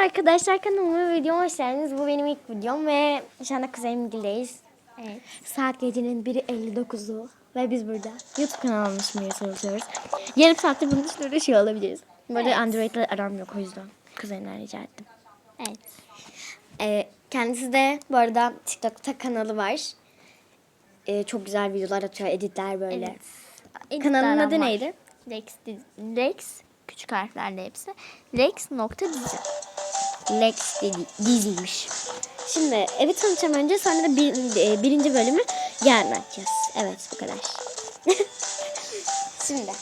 arkadaşlar kanalıma videoma hoş geldiniz. Bu benim ilk videom ve şu anda kuzenimgildeyiz. Evet. Saat gecenin 1.59'u ve biz burada YouTube kanalımı açmaya çalışıyoruz. Yarım saattir bunun için uğraşıyor olabiliriz. Arada Evet. Android'le aram yok o yüzden kuzenimden rica ettim. Evet. Ee, kendisi de bu arada TikTok'ta kanalı var. Ee, çok güzel videolar atıyor, editler böyle. Kanalın Editler adı var. neydi? Lex, dizi- Lex küçük harflerle hepsi. Lex nokta dizi. Lex dedi, diziymiş. Şimdi evi tanıtacağım önce sonra da bir, e, birinci bölümü yarın açacağız. Evet bu kadar. Şimdi.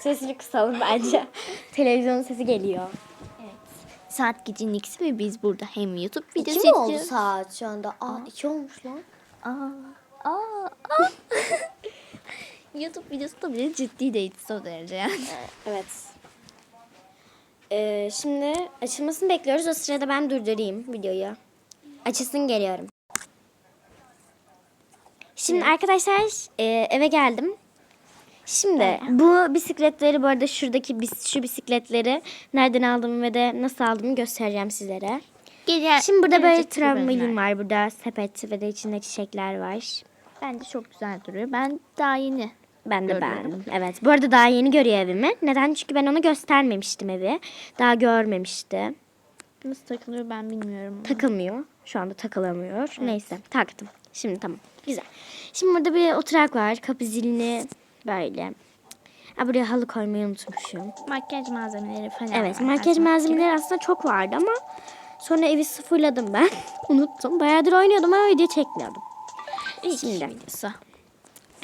Sesini kısalım bence. Televizyonun sesi geliyor. Evet. Saat gecenin ikisi ve biz burada hem YouTube videosu İki mi oldu saat şu anda? Aa iki olmuş lan. Aa, aa, aa. YouTube videosu da bile ciddi değil o derece yani. Evet. Ee, şimdi açılmasını bekliyoruz. O sırada ben durdurayım videoyu. Açılsın geliyorum. Şimdi arkadaşlar e, eve geldim. Şimdi bu bisikletleri bu arada şuradaki bis, şu bisikletleri nereden aldım ve de nasıl aldığımı göstereceğim sizlere. Gece, Şimdi burada böyle gelecek bölümler. var. Burada sepet ve de içinde çiçekler var. Bence çok güzel duruyor. Ben daha yeni Ben de Görüyorum. beğendim. Evet. Bu arada daha yeni görüyor evimi. Neden? Çünkü ben ona göstermemiştim evi. Daha görmemişti. nasıl takılıyor ben bilmiyorum. Takılmıyor. Şu anda takılamıyor. Neyse taktım. Şimdi tamam. Güzel. Şimdi burada bir oturak var. Kapı zilini böyle. Ha, buraya halı koymayı unutmuşum. Makyaj malzemeleri falan Evet var. makyaj malzemeleri aslında çok vardı ama sonra evi sıfırladım ben. Unuttum. Bayağıdır oynuyordum ama video çekmiyordum. gibi. İlk Şimdi. videosu.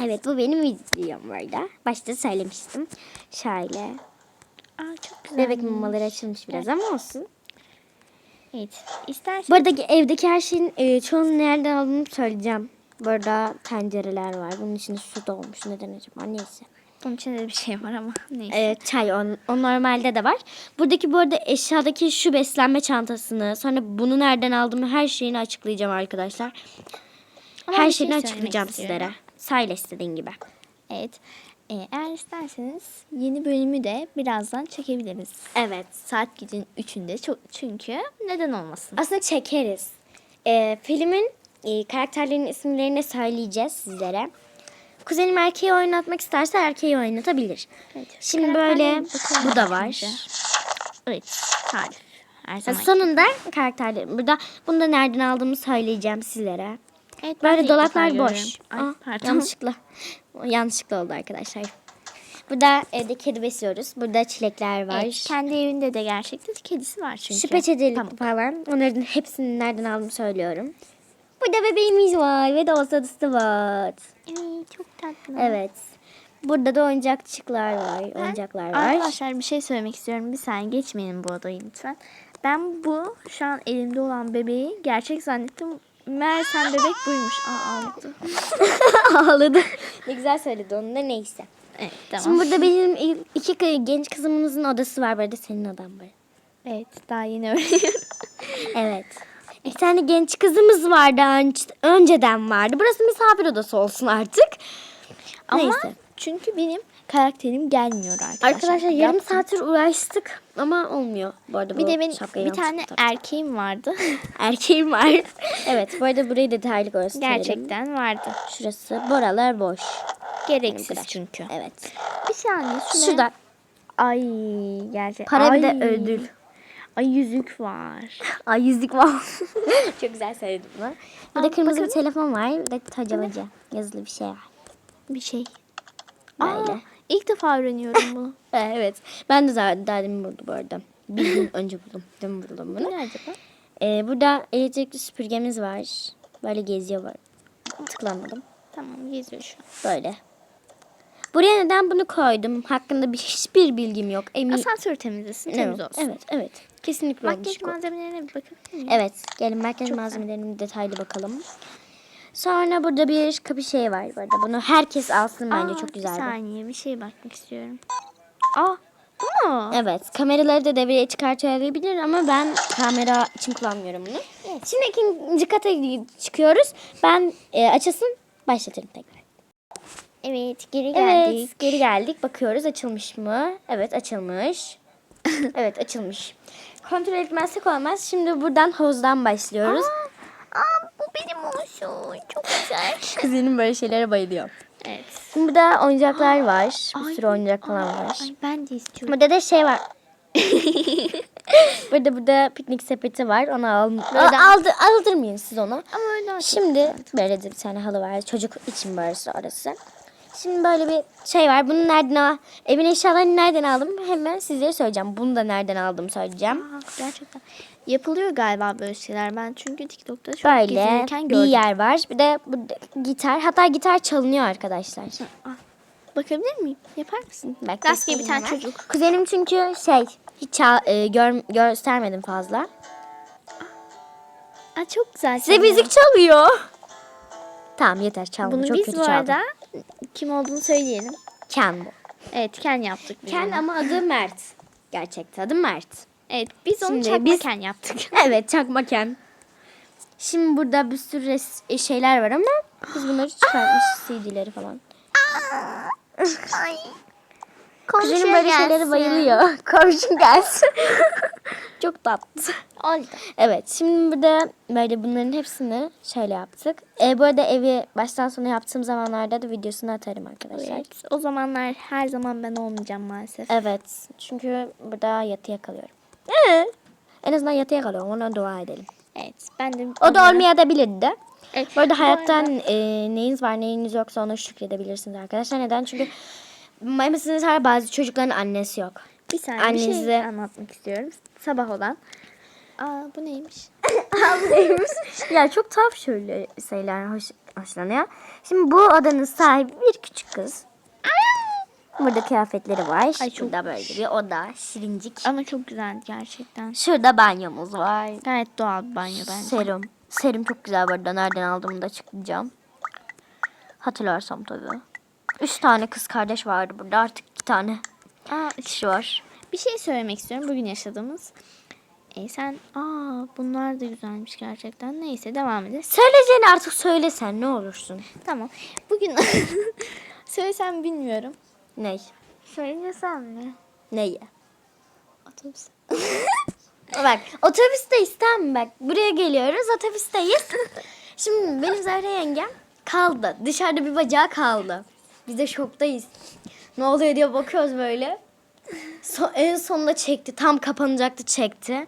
Evet bu benim videom bu arada. Başta söylemiştim. Şöyle. Aa çok güzel. Bebek mamaları açılmış biraz ama olsun. Evet. İstersen Bu arada evdeki her şeyin e, çoğunu nereden aldığımı söyleyeceğim. Burada tencereler var. Bunun içinde su dolmuş. Neden acaba? Neyse. bunun içinde de bir şey var ama neyse. E, çay o, o normalde de var. Buradaki bu arada eşyadaki şu beslenme çantasını sonra bunu nereden aldığımı her şeyini açıklayacağım arkadaşlar. Ama her şey şeyini söylemek açıklayacağım sizlere. Söyle istediğin gibi. Evet. Ee, eğer isterseniz yeni bölümü de birazdan çekebiliriz. Evet. Saat gecenin 3'ünde çok çünkü neden olmasın? Aslında çekeriz. E, filmin e, karakterlerin isimlerini söyleyeceğiz sizlere. Kuzenim erkeği oynatmak isterse erkeği oynatabilir. Evet. Şimdi böyle bakalım bu da var. önce. Evet. Tarif. Her zaman. Sonunda karakterlerim. Burada bunu da nereden aldığımı söyleyeceğim sizlere. Evet, ben Böyle dolaplar boş. görüyorum. Ay, Aa, pardon. yanlışlıkla. Yanlışlıkla oldu arkadaşlar. Burada evde kedi besliyoruz. Burada çilekler var. Evet, kendi evinde de gerçekten kedisi var çünkü. Şu peçetelik Tamam. falan. Onların hepsini nereden aldığımı söylüyorum. Burada bebeğimiz var ve de osadısı var. Evet, çok tatlı. Evet. Burada da oyuncakçıklar var. Oyuncaklar var. Arkadaşlar bir şey söylemek istiyorum. Bir saniye geçmeyin bu odayı lütfen. Ben bu şu an elimde olan bebeği gerçek zannettim. Meğersem bebek buymuş. Aa ağladı. Ağladı. ne güzel söyledi onu da neyse. Evet tamam. Şimdi burada benim iki genç kızımızın odası var. Burada senin odan var. Evet daha yeni öğreniyorum. Evet. Bir tane genç kızımız vardı önce- önceden vardı. Burası misafir odası olsun artık. Ama Neyse. çünkü benim karakterim gelmiyor arkadaşlar. Arkadaşlar yarım Yaptım. saattir uğraştık ama olmuyor. Bu arada Bir bu de benim bir tane taktım. erkeğim vardı. erkeğim var. evet bu arada burayı detaylı gösterelim. Gerçekten vardı. Şurası buralar boş. Gereksiz kadar. çünkü. Evet. Bir saniye şuna. Şurada Ay gerçek. para bir de ödül. Ay yüzük var. Ay yüzük var. Çok güzel söyledim bunu. Bir de kırmızı bir telefon var. Bir de tacamacı yazılı bir şey var. Bir şey. Böyle. Aa, ilk defa öğreniyorum bunu. Evet. Ben de zaten daha demin buldum bu arada. Bir gün önce buldum. Demin buldum Bu bunu. ne acaba? Ee, burada elektrikli süpürgemiz var. Böyle geziyor var. Tıklamadım. Tamam geziyor şu an. Böyle. Buraya neden bunu koydum? Hakkında bir, hiçbir bilgim yok. Emin. Asansör temizlesin, temiz olsun. evet, evet. Kesinlikle Makyaj olmuş bu. malzemelerine bir bakabilir miyim? Evet. Gelin makyaj malzemelerine detaylı bakalım. Sonra burada bir kapı şey var. Bu arada. Bunu herkes alsın bence Aa, çok güzel. Bir saniye bir şeye bakmak istiyorum. Aa bu mu? Evet. Kameraları da devreye çıkartabilir ama ben kamera için kullanmıyorum bunu. Şimdi ikinci kata çıkıyoruz. Ben e, açılsın başlatırım tekrar. Evet geri geldik. Evet geri geldik. Bakıyoruz açılmış mı? Evet açılmış. evet açılmış. Kontrol etmezsek olmaz. Şimdi buradan havuzdan başlıyoruz. Aa, benim olsun. Çok güzel. Kuzenim böyle şeylere bayılıyor. evet. Şimdi burada oyuncaklar var. Bir sürü oyuncak falan var. Ay, ben de istiyorum. Burada da şey var. burada burada piknik sepeti var. Onu al, Böyle- aldı, aldırmayın siz onu. Ama öyle Şimdi böyle de bir tane halı var. Çocuk için burası orası. Şimdi böyle bir şey var. Bunu nereden al? Evin eşyalarını nereden aldım? Hemen sizlere söyleyeceğim. Bunu da nereden aldım söyleyeceğim. Aa, gerçekten. Yapılıyor galiba böyle şeyler. Ben çünkü TikTok'ta çok Böyle gezinirken bir gördüm. yer var. Bir de burada gitar. Hatta gitar çalınıyor arkadaşlar. Aa, bakabilir miyim? Yapar mısın? Bak, bir tane çocuk. Kuzenim çünkü şey hiç çal- e, gör, göstermedim fazla. Aa, çok güzel. Size çalıyor. müzik çalıyor. Tamam yeter çalma. Bunu Çok biz kötü bu çaldım. arada kim olduğunu söyleyelim. Ken bu. Evet Ken yaptık Ken ama adı Mert. Gerçekte adı Mert. Evet biz onu Şimdi çakma biz- yaptık. Evet çakma Ken. Şimdi burada bir sürü res- e, şeyler var ama biz bunları çıkartmış CD'leri falan. Kuzenim böyle şeylere bayılıyor. Komşum gelsin. Çok tatlı. Oldu. Evet şimdi burada böyle bunların hepsini şöyle yaptık. E, bu arada evi baştan sona yaptığım zamanlarda da videosunu atarım arkadaşlar. Evet. O zamanlar her zaman ben olmayacağım maalesef. Evet. Çünkü burada yatıya kalıyorum. Evet. En azından yatıya kalıyorum. Ona dua edelim. Evet. Ben de O da olmayabilirdi de. Evet, Bu arada hayattan e, neyiniz var neyiniz yoksa ona şükredebilirsiniz arkadaşlar. Neden? Çünkü mesela bazı çocukların annesi yok. Bir saniye bir Annenize- şey anlatmak istiyorum. Sabah olan. Aa bu neymiş? ya çok tuhaf şöyle şeyler hoş, hoşlanıyor. Şimdi bu odanın sahibi bir küçük kız. Burada kıyafetleri var. Ay, çok- Burada böyle bir oda. Şirincik. Ama çok güzeldi gerçekten. Şurada banyomuz var. Gayet doğal bir banyo bence. Serum. Serum çok güzel bu arada. Nereden aldığımı da açıklayacağım. Hatırlarsam tabii. Üç tane kız kardeş vardı burada. Artık iki tane Aa, kişi var. bir şey söylemek istiyorum bugün yaşadığımız. E sen aa bunlar da güzelmiş gerçekten. Neyse devam edelim. Söyleyeceğini artık söylesen ne olursun. Tamam. Bugün söylesem bilmiyorum. Ney? Söylesem mi? Neyi? Otobüs. Bak otobüsteyiz tamam? Bak buraya geliyoruz otobüsteyiz. Şimdi benim Zahra yengem kaldı. Dışarıda bir bacağı kaldı. Biz de şoktayız. Ne oluyor diye bakıyoruz böyle. So- en sonunda çekti. Tam kapanacaktı çekti.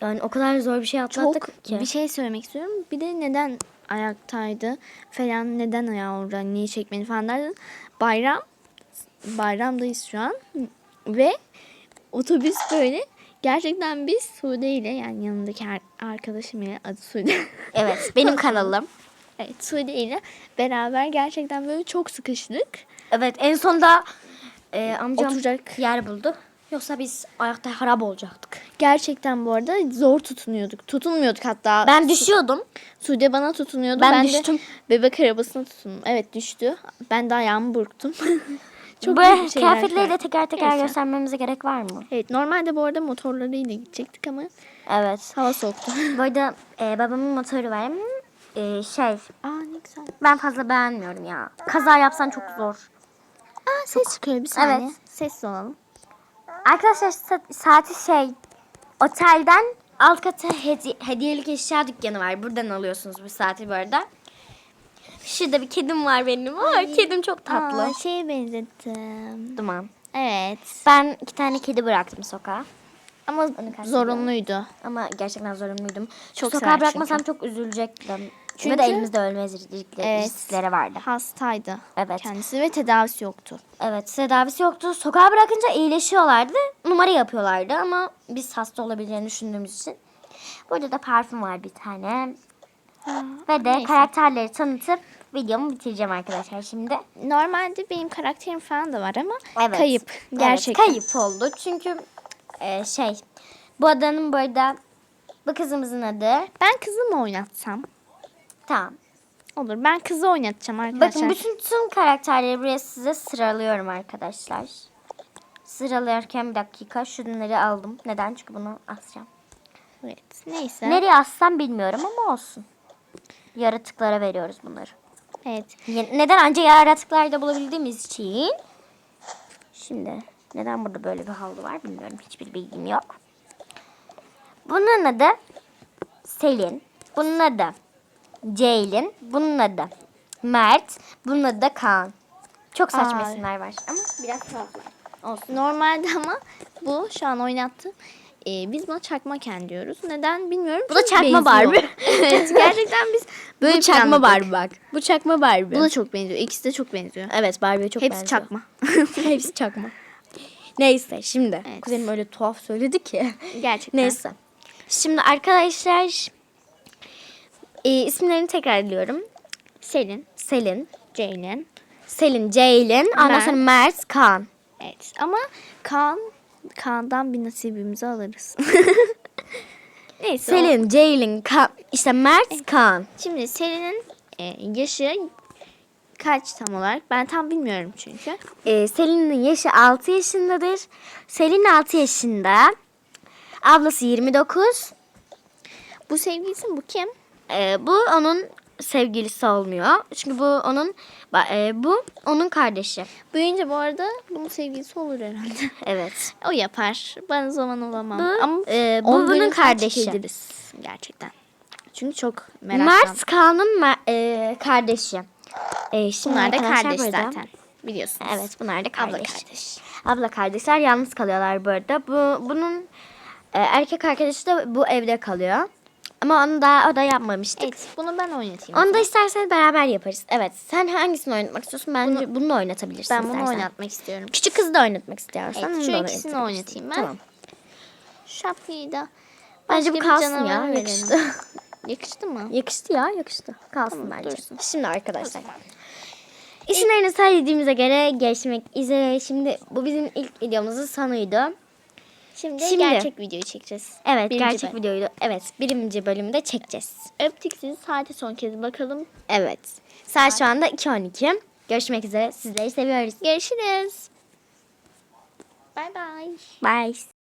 Yani o kadar zor bir şey atlattık Çok ki. bir şey söylemek istiyorum. Bir de neden ayaktaydı falan neden ayağı orada niye çekmeni falan derdi. Bayram bayramdayız şu an ve otobüs böyle gerçekten biz Sude ile yani yanındaki ar- arkadaşım ile adı Sude. Evet benim kanalım. evet Sude ile beraber gerçekten böyle çok sıkıştık. Evet en sonunda e, amcam Oturacak. yer buldu. Yoksa biz ayakta harap olacaktık. Gerçekten bu arada zor tutunuyorduk. Tutunmuyorduk hatta. Ben düşüyordum. Sude bana tutunuyordu. Ben de düştüm. bebek arabasına tutundum. Evet düştü. Ben de ayağımı burktum. Çok Bu büyük şeyler kıyafetleri de teker teker Neyse. göstermemize gerek var mı? Evet normalde bu arada motorlarıyla gidecektik ama Evet. hava soğuktu. Bu arada e, babamın motoru var ama e, şey Aa ne güzel. ben fazla beğenmiyorum ya. Kaza yapsan çok zor. Aa ses çıkıyor bir saniye. Evet. Sessiz olalım. Arkadaşlar sa- saati şey otelden alt kata hedi- hediyelik eşya dükkanı var. Buradan alıyorsunuz bu saati bu arada. Şurada bir kedim var benim. Ay, kedim çok tatlı. Aa, şeye benzettim. Duman. Evet. Ben iki tane kedi bıraktım sokağa. Ama zorunluydu. Ama gerçekten zorunluydum. Çok Sokağa bırakmasam çünkü. çok üzülecektim. Çünkü- Ve de elimizde ölmez riskleri, Evet. vardı. Hastaydı. Evet. Kendisi ve tedavisi yoktu. Evet tedavisi yoktu. Sokağa bırakınca iyileşiyorlardı. Numara yapıyorlardı ama biz hasta olabileceğini düşündüğümüz için. Burada da parfüm var bir tane. Ve de neyse. karakterleri tanıtıp videomu bitireceğim arkadaşlar şimdi. Normalde benim karakterim falan da var ama Evet. kayıp. Evet, Gerçekten. kayıp oldu. Çünkü e, şey bu adanın bu arada bu kızımızın adı. Ben kızı mı oynatsam? Tamam. Olur. Ben kızı oynatacağım arkadaşlar. Bakın bütün tüm karakterleri buraya size sıralıyorum arkadaşlar. Sıralarken bir dakika şunları aldım. Neden? Çünkü bunu asacağım. Evet. Neyse. Nereye assam bilmiyorum ama olsun. Yaratıklara veriyoruz bunları. Evet. Neden anca yaratıklarda bulabildiğimiz için. Şimdi neden burada böyle bir havlu var bilmiyorum. Hiçbir bilgim yok. Bunun adı Selin. Bunun adı Ceylin. Bunun adı Mert. Bunun adı da Kaan. Çok saçma Ay. isimler var ama biraz tuhaflar. Olsun. Normalde ama bu şu an oynattım. Ee, biz buna çakmaken diyoruz. Neden bilmiyorum. Bu da çakma benziyor. Barbie. evet gerçekten biz böyle Bu çakma planladık. Barbie bak. Bu çakma Barbie. Bu da çok benziyor. İkisi de çok benziyor. evet Barbie'ye çok Hepsi benziyor. çakma. Hepsi çakma. Neyse şimdi. Evet. Kuzenim öyle tuhaf söyledi ki. Gerçekten. Neyse. Şimdi arkadaşlar e, isimlerini tekrarlıyorum. Selin, Selin, Ceylin. Selin, Ceylin, ondan Mert. sonra Mert, Kaan. Evet ama Kaan, Kaan'dan bir nasibimizi alırız. Neyse. Selin, Ceylin, Kaan. İşte Mert, Kaan. Şimdi Selin'in e, yaşı kaç tam olarak? Ben tam bilmiyorum çünkü. E, Selin'in yaşı 6 yaşındadır. Selin 6 yaşında. Ablası 29. Bu sevgilisi bu kim? E, bu onun sevgilisi olmuyor. Çünkü bu onun e, bu onun kardeşi. Büyüyünce bu arada bunun sevgilisi olur herhalde. Evet. o yapar. Ben o zaman olamam. Bu, Ama e, bu bunun kardeşi. Gerçekten. Çünkü çok meraklı. Mert Kaan'ın e, kardeşi. E, şimdi Bunlar da kardeş burada- zaten. Biliyorsunuz. Evet bunlar da kardeş. Abla kardeş. Abla kardeşler yalnız kalıyorlar bu arada. Bu, bunun e, erkek arkadaşı da bu evde kalıyor. Ama onu da o da yapmamıştık. Evet bunu ben oynatayım. Onu da isterseniz beraber yaparız. Evet. Sen hangisini oynatmak istiyorsun? Bence bunu, oynatabilirsin ben bunu istersen. oynatmak istiyorum. Küçük kızı da oynatmak istiyorsan. Evet, şu ikisini oynatayım ben. Tamam. Şapkayı da Bence bu kalsın ya. verelim. Yakıştı. Yakıştı mı? yakıştı ya yakıştı. Kalsın Tamam, bence. dursun. Şimdi arkadaşlar. İsimlerini söylediğimize göre görüşmek üzere. Şimdi bu bizim ilk videomuzun sonuydu. Şimdi, Şimdi- gerçek videoyu çekeceğiz. Evet Birinci gerçek bölüm. videoydu. Evet birinci bölümü de çekeceğiz. Öptük sizi. Saate son kez bakalım. Evet. Saat şu anda 2.12. Görüşmek üzere. Sizleri seviyoruz. Görüşürüz. Bay bay. Bye.